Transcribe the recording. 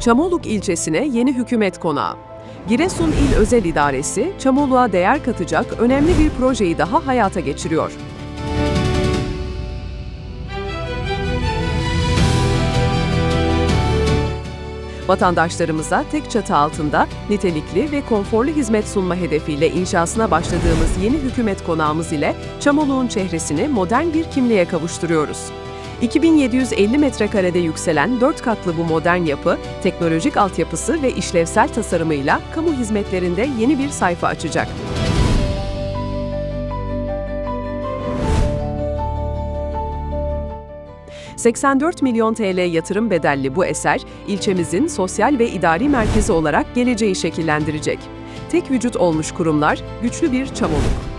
Çamoluk ilçesine yeni hükümet konağı. Giresun İl Özel İdaresi, Çamoluk'a değer katacak önemli bir projeyi daha hayata geçiriyor. Vatandaşlarımıza tek çatı altında nitelikli ve konforlu hizmet sunma hedefiyle inşasına başladığımız yeni hükümet konağımız ile Çamoluk'un çehresini modern bir kimliğe kavuşturuyoruz. 2750 metrekarede yükselen 4 katlı bu modern yapı, teknolojik altyapısı ve işlevsel tasarımıyla kamu hizmetlerinde yeni bir sayfa açacak. ...84 milyon TL yatırım bedelli bu eser, ilçemizin sosyal ve idari merkezi olarak geleceği şekillendirecek. Tek vücut olmuş kurumlar, güçlü bir çamoluk.